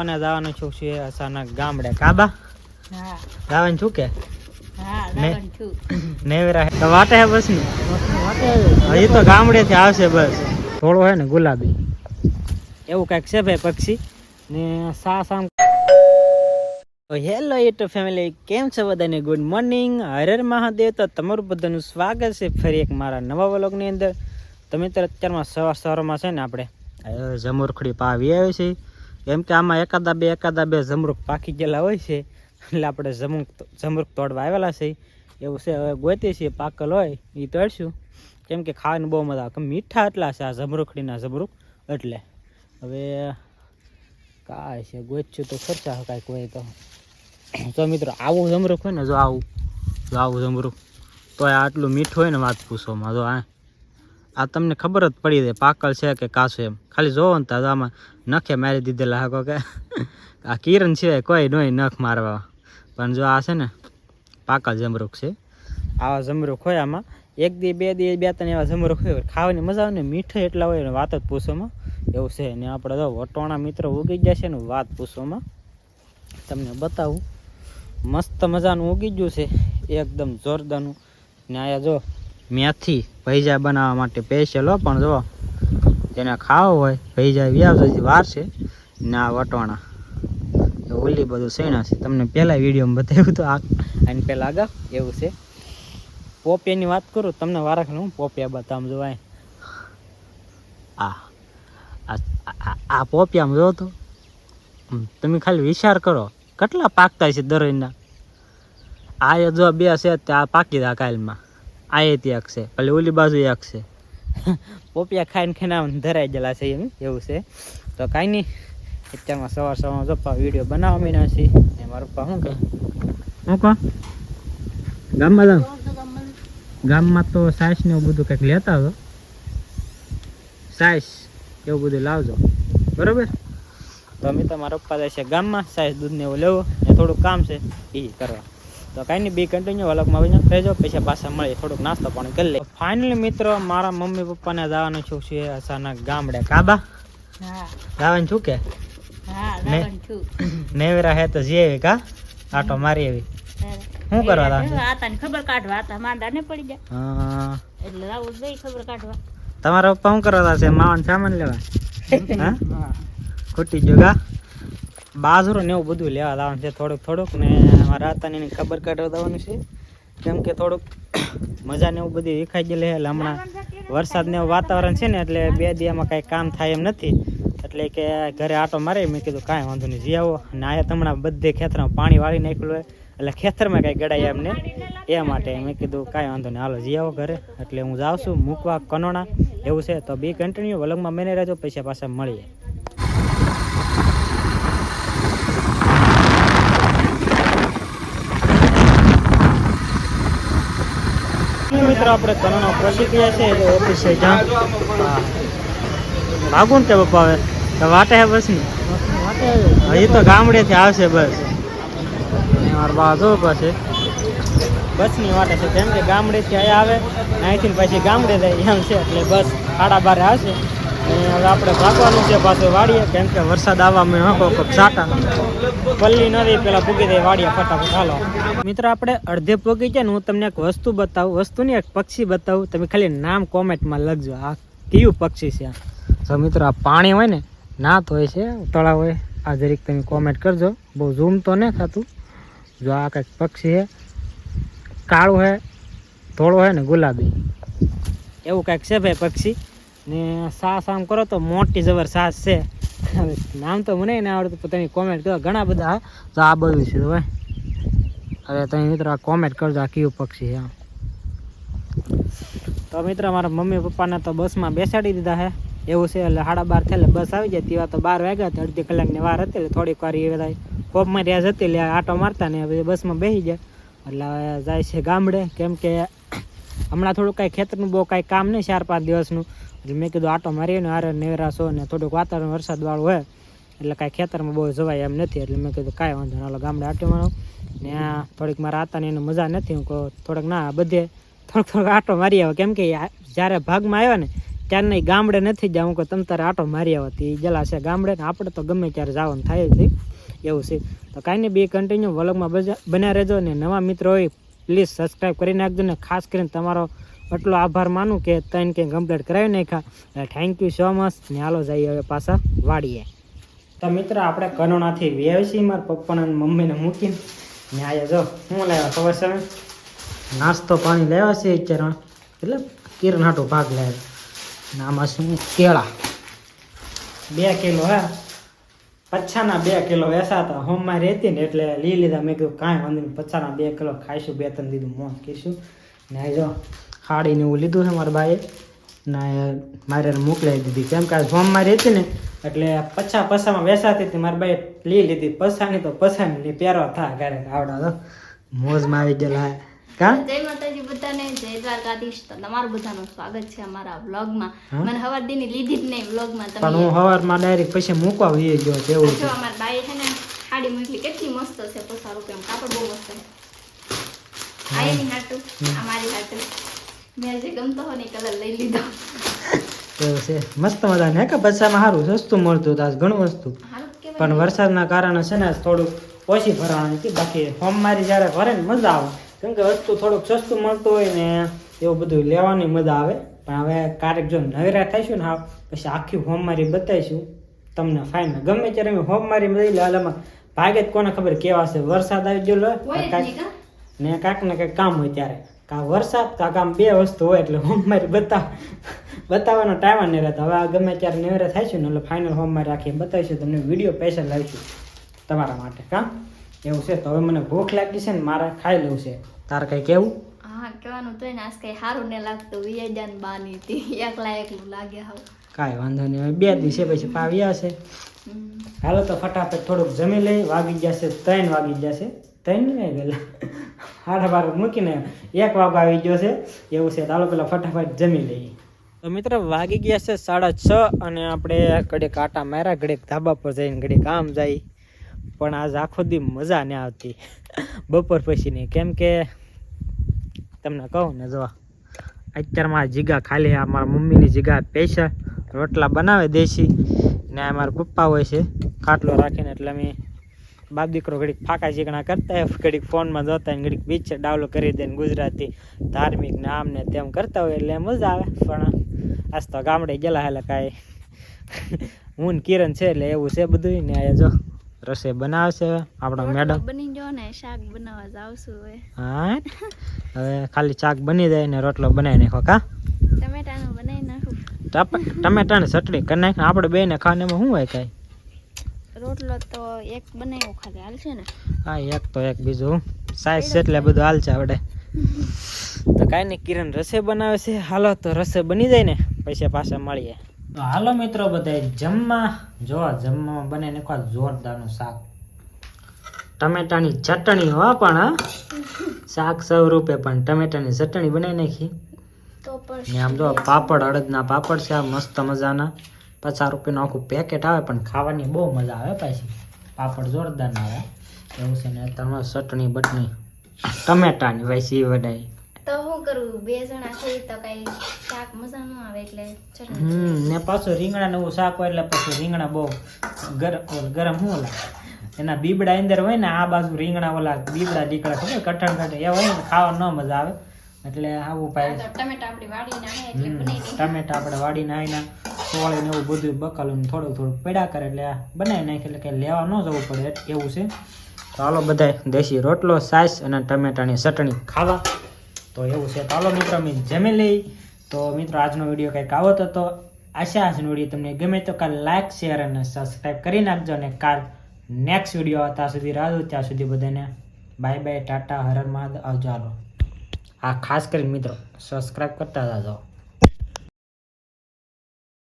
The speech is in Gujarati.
અને જવાનું છું છે અચાનક ગામડે. કાબા? હા. જવાનું છું કે? હા ને? લગન છું. નેવરા તો વાટે હે બસની? હજી તો ગામડે થી આવશે બસ. થોડો હે ને ગુલાબી. એવું કંઈક છે ભાઈ પક્ષી? ને સા સામ હેલો યુટ્યુબ ફેમિલી કેમ છે બધાને? Good morning. હરેર મહાદેવ. તો તમારું બધાનું સ્વાગત છે ફરી એક મારા નવા વ્લોગની અંદર. તમે તો અત્યારમાં સવાર સવારમાં છે ને આપણે જમુરખડી પાવી આવે છે. કેમ કે આમાં એકાદા બે એકાદા બે જમરૂખ પાકી ગયેલા હોય છે, એટલે આપણે જમરૂખ જમરૂખ તોડવા આવેલા છે. એવું છે, હવે ગોતી છીએ, પાકલ હોય એ તોડશું. કેમ કે ખાવાની બહુ મજા આવે. મીઠા એટલા છે આ જમરૂખડીના જમરૂખ એટલે. હવે કાંઈ છે, ગોચ્યું તો ખર્ચા કાંઈક હોય તો. તો મિત્રો, આવું જમરૂખ હોય ને, જો આવું જો આવું જમરૂખ તો આટલું મીઠું હોય ને વાત પૂછવામાં જો આ આ તમને ખબર જ પડી જાય પાકલ છે કે કાચું એમ. ખાલી જોવો ને તો આમાં નખે મારી દીધેલા હકો કે. આ કિરણ છે, કોઈ નહીં નખ મારવા. પણ જો આ છે ને પાકલ જમરૂખ છે. આવા જમરૂખ હોય આમાં. એક દી, બે દી, બે ત્રણ એવા જમરૂખ હોય, ખાવાની મજા આવે ને મીઠો એટલા હોય ને વાત જ પૂછવામાં એવું છે ને આપણે જો વટોણા મિત્રો ઉગી ગયા છે ને, વાત પૂછવામાં તમને બતાવું. મસ્ત મજાનું ઉગી ગયું છે, એકદમ જોરદારનું. ને આયા જો મેથી ભૈજા બનાવવા માટે સ્પેશિયલ હો, પણ જો જેને ખાવો હોય ભૈજા વ્યાવજો વાર છે. ને આ વટોણા. ઓલી બધું સૈણા છે? તમને પહેલા વિડીયોમાં બતાવ્યું તો આ આની પહેલાં આગળ, એવું છે. પોપિયાની વાત કરું, તમને વારખને હું પોપિયા બતાવું જોવાય આ આ પોપિયામાં જો તો તમે ખાલી વિચાર કરો, કેટલા પાકતા છે દરરોજના આ જો બે છે, તે આ પાકી દા કાલમાં આ એ ત્યાં છે. પેલી ઓલી બાજુ એક છે. પોપિયા ખાઈને ખાઈને ધરાઈ ગયેલા છે એમ એવું છે. તો કાંઈ નહીં અત્યારમાં સવાર સવાર પપ્પા વીડિયો બનાવવા મીના છે. ને મારા પપ્પા શું કહે? શું કહો? ગામમાં જાઉં? ગામમાં તો સાસ ને એવું બધું કંઈક લેતા હતો સાસ એવું બધું લાવજો. બરોબર? તો અમે તમારા પપ્પા જાય છે ગામમાં સાસ દૂધ ને એવું લેવો. ને થોડુંક કામ છે એ કરવા. તો કાંઈ નહીં બી કન્ટિન્યુ વલકમાં આવી રહેજો પછી પાછા મળીએ થોડુંક નાસ્તો પાણી કરી લે ફાઇનલી મિત્રો મારા મમ્મી પપ્પાને જવાનું છું છે અચાનક ગામડે. કાબા? જવાનું છું કે? નેવરા હે તો જઈએ કા? આટો મારી એવી. શું કરવા લાગે? ખબર કાઢવા હતા માંડા ને પડી જાય. હા. એટલે આવું જ ખબર કાઢવા. તમારા પપ્પા શું કરવા છે? માવન સામાન લેવા? હા? ખૂટી ગયો ગા બાજરો ને એવું બધું લેવા લાવવાનું છે થોડુંક થોડુંક ને મારા હતા એની ખબર કાઢવા દેવાનું છે. કેમ કે થોડુંક મજા ને એવું બધું દેખાઈ ગયેલી હેલ હમણાં વરસાદ ને વાતાવરણ છે ને, એટલે બે દિયામાં કાંઈ કામ થાય એમ નથી. એટલે કે ઘરે આટો મારે મેં કીધું કાંઈ વાંધો નહીં, જી આવો. અને આયા હમણાં બધે ખેતરમાં પાણી વાળી નાખ્યું હોય, એટલે ખેતરમાં કાંઈ ગડાય એમને એ માટે મેં કીધું કાંઈ વાંધો નહીં, હાલો, જી આવો ઘરે. એટલે હું જાઉં છું મૂકવા કનોણા. એવું છે, તો બી કન્ટિન્યુ વલગમાં મેને રહેજો, પૈસા પાછા મળીએ. મિત્રો, આપણે કનોના પહોંચી છે એટલે ઓફિસે જા ભાગું ને તે પપ્પા હવે? વાટે હે બસની? હજી તો ગામડેથી આવશે બસ. મારા બા જો પાસે બસની વાટે છે, કેમ કે ગામડેથી અહીંયા આવે, અહીંથી પછી ગામડે જાય એમ છે, એટલે બસ સાડા બારે આવશે. હવે આપણે ભાગવાનું છે પાછું વાડીએ, કેમ કે વરસાદ આવવા મેં હકો કોક સાટા પલ્લી નદી પેલા પૂગી દે, વાડીએ ફટાફટ હાલો. મિત્ર, આપણે અડધે પૂગી છે ને હું તમને એક વસ્તુ બતાવું, વસ્તુની એક પક્ષી બતાવું. તમે ખાલી નામ કોમેન્ટમાં લખજો, આ કયું પક્ષી છે જો મિત્રો, આ પાણી હોય ને, નાત હોય છે, તળાવ હોય, આ જરીક તમે કોમેન્ટ કરજો. બહુ ઝૂમ તો ને થતું. જો આ કંઈક પક્ષી છે, કાળું છે ધોળો છે ને ગુલાબી. એવું કંઈક છે ભાઈ પક્ષી? ને સાસ આમ કરો તો મોટી જબર સાસ છે. નામ તો મને ના આવડતું, પણ તમે કોમેન્ટ કરો. ઘણા બધા તો આ બધું છે, હવે. હવે તમે મિત્રો આ કોમેન્ટ કરજો, આ કયું પક્ષી આમ. તો મિત્ર મારા મમ્મી પપ્પાને તો બસમાં બેસાડી દીધા છે. એવું છે, એટલે સાડા બાર થયેલે બસ આવી જાય. તેવા તો બાર વાગ્યા હતા, અડધી કલાકની વાર હતી, એટલે થોડીક વાર એ બધા કોપમાં રહ્યા જતી એટલે આટો મારતા ને પછી બસમાં બેસી જાય એટલે જાય છે ગામડે. કેમ કે હમણાં થોડું કાંઈ ખેતરનું બહુ કાંઈ કામ નહીં, ચાર પાંચ દિવસનું. એટલે મેં કીધું આટો મારીએ ને આરે નેવરા છો ને થોડુંક વાતાવરણ વરસાદવાળું હોય, એટલે કાંઈ ખેતરમાં બહુ જવાય એમ નથી. એટલે મેં કીધું કાંઈ વાંધો હાલો ગામડે આટો મારો. ને આ થોડીક મારા આતાની એને મજા નથી, હું કહું થોડોક ના બધે થોડોક થોડોક આટો મારી આવે. કેમ કે જ્યારે ભાગમાં આવ્યા ને, ત્યારે નહીં, ગામડે નથી જવું કે તમ તારે આટો મારી આવે. તે જલા છે ગામડે ને આપણે તો ગમે ત્યારે જવાનું થાય છે એવું છે. તો કાંઈ નહીં, બે કન્ટિન્યુ વલગમાં બન્યા રહેજો ને નવા મિત્રો હોય પ્લીઝ સબસ્ક્રાઈબ કરી નાખજો ને ખાસ કરીને તમારો એટલો આભાર માનું કે ત્રણ કે કમ્પ્લીટ કરાવી નાખ્યા. થેન્ક યુ સો મચ ને હાલો જઈએ હવે પાછા વાડીએ. તો મિત્ર, આપણે કનોણાથી વ્યવસી મારા પપ્પાને મમ્મીને મૂકીને ને આજે જો શું લાવ્યા, ખબર છે નાસ્તો પાણી લેવા છે ચરણ એટલે કિરનાટો ભાગ લાવ્યો. ને આમાં શું? કેળા. બે કિલો, હે. પચ્છાના બે કિલો વેસાતા. હોમમાં રહેતી ને એટલે લઈ લીધા. મેં કીધું, કાંઈ વાંધો નહીં. પચ્છાના બે કિલો ખાઈશું, બે ત્રણ દીધું મોં કીશું. ને જો ખાડીને એવું લીધું છે મારા ભાઈએ ને મારે મોકલાવી દીધી. કેમ કે હોમમાં રહેતી ને એટલે પછા પછામાં વેસાતી હતી મારા ભાઈએ લઈ લીધી. પછાની તો પછાની ની પહેરવા થા ઘરે. આવડા તો. મોજમાં આવી ગયેલા કા? જય માતાજી બધાને. જય દ્વારકાધીશ. તો તમારું બધાનું સ્વાગત છે અમારા વ્લોગમાં. મને હવાર દીની લીધી જ નહીં વ્લોગમાં. પણ તમે હું સવારમાં ડાયરેક્ટ પછી મૂકવા વહી ગયો તેવું છે. અમારા બાઈ છે ને સાડી મોકલી કેટલી મસ્ત છે. પસારું કેમ કાપડ બહુ મસ્ત છે. આ એની હાટું. આ હાટું. મેં જે ગમતો હોય ને કલર લઈ લીધો. એવું છે. મસ્ત મજાને હે કે? પચામાં સારું સસ્તું મળતું હતું. ઘણું વસ્તુ. પણ વરસાદના કારણે છે ને થોડુંક ઓછી ભરાવાની હતી. બાકી હોમમારી જ્યારે ભરે ને મજા આવે. કેમ કે વસ્તુ થોડુંક સસ્તું મળતું હોય ને એવું બધું લેવાની મજા આવે. પણ હવે ક્યારેક જો નવેરા થઈશું ને હા પછી આખી હોમ મારી બતાવીશું. તમને ફાઇન ગમે ત્યારે અમે હોમ મારી લઈ લે હાલમાં ભાગે જ કોને ખબર કેવા છે. વરસાદ આવી ગયો ને કાંઈક ને કાંઈક કામ હોય ત્યારે. કાં વરસાદ કાં કામ બે વસ્તુ હોય એટલે હોમમારી બતાવ બતાવવાનો ટાઈમ નહીં રહેતો. હવે આ ગમે ત્યારે નેવરે થાય છે ને એટલે ફાઇનલ હોમમારી રાખી બતાવીશું તમને વીડિયો પૈસા લાવીશું તમારા માટે કાં? એવું છે તો હવે મને ભૂખ લાગી છે ને મારે ખાઈ લેવું છે. તારે કંઈ કેવું હા કહેવાનું તો ને આજ કઈ સારું ને લાગતું. વિયજાન બાની હતી. એકલા એકલું લાગે હાવ. કાંઈ વાંધો નહીં હવે બે દિવસે પછી પાવ્યા છે. હાલો તો ફટાફટ થોડુંક જમી લઈ વાગી જશે ત્રણ વાગી જશે ત્રણ નહીં ગયેલા હાડા બાર મૂકીને એક વાગ આવી ગયો છે. એવું છે દાળો પેલા ફટાફટ જમી લઈએ. તો મિત્ર, વાગી ગયા છે સાડા છ અને આપણે ઘડીક આટા માર્યા, ઘડીક ધાબા પર જઈને ઘડીક આમ જાય. પણ આજ આખો દી મજા ન આવતી. બપોર પછીની કેમ કે તમને કહું ને જો, અત્યારમાં જીગા ખાલી અમારા મારા મમ્મીની જીગા પૈસા રોટલા બનાવે દેશી ને મારા પપ્પા હોય છે, ખાટલો રાખીને એટલે અમે બાપ દીકરો ઘડીક ફાંકા ચીકણા કરતા હોય ઘડીક ફોનમાં જોતા હોય ઘડીક પિક્ચર ડાઉનલોડ કરી દે ગુજરાતી ધાર્મિક ને આમ ને તેમ કરતા હોય એટલે મજા આવે. પણ આજ તો ગામડે ગયેલા એટલે કાંઈ. હું ને કિરણ છે એટલે એવું છે બધું ને આ જો રસોઈ બનાવશે આપણો મેડમ. બની ગયો ને શાક બનાવવા જાવશું હવે. હા હવે ખાલી શાક બની જાય ને રોટલો બનાવી નાખો કા? ટમેટાનું બનાવી નાખું. ટમેટાની ચટણી કરી નાખ આપણે બે ને ખાવાનામાં શું હોય કાંઈ? રોટલો તો એક બનાવ્યો ખાલી હાલ છે ને? હા એક તો એક બીજું. સાઈઝ છે એટલે બધું હાલ છે આવડે. તો કાંઈ નહીં કિરણ રસોઈ બનાવે છે. હાલો તો રસોઈ બની જાય ને પૈસા પાછા મળીએ. તો હાલો મિત્રો બધા જમવા. જો જમવામાં બને નાખવા જોરદારનું શાક. ટમેટાની ચટણી હો પણ શાક સૌ રૂપે પણ ટમેટાની ચટણી બનાવી નાખી. પણ ને આમ જો પાપડ અડદના પાપડ છે આ મસ્ત મજાના. પચાસ રૂપિયાનું આખું પેકેટ આવે પણ ખાવાની બહુ મજા આવે પાછી. પાપડ જોરદાર ના આવે. એવું છે ને તમે ચટણી બટણી ટમેટાની વાયસી વડાઈ. તો શું કરું? બે જણા થઈ તો કઈ શાક મજા ન આવે એટલે હમ ને પાછું રીંગણા નવું શાક હોય એટલે પાછું રીંગણા બહુ ગરમ ગરમ શું ઓલા? એના બીબડા અંદર હોય ને આ બાજુ રીંગણા ઓલા બીબડા દીકડા ખબર કઠણ કઠણ એ હોય ને ખાવા ન મજા આવે. એટલે આવું ભાઈ ટમેટા આપણે વાડીને એટલે. ટમેટા આપણે વાડીને આવીને સોળે ને એવું બધું બકાલું થોડું થોડું પડ્યા કરે એટલે બનાવી નાખે એટલે કે લેવા ન જવું પડે એવું છે. તો હાલો બધા દેશી રોટલો સાસ અને ટમેટાની ચટણી ખાવા. તો એવું છે. તો હાલો મિત્રો મેં જમી લઈ. તો મિત્રો આજનો વીડિયો કંઈક આવો તો આશા આજનો વીડિયો તમને ગમે તો કાલ લાઈક શેર અને સબસ્ક્રાઈબ કરી નાખજો અને કાલ નેક્સ્ટ વીડિયો ત્યાં સુધી રાહ ત્યાં સુધી બધાને. બાય બાય ટાટા હરર મહાદેવ. આવજો હાલો. હા ખાસ કરીને મિત્રો સબસ્ક્રાઈબ કરતા જાજો.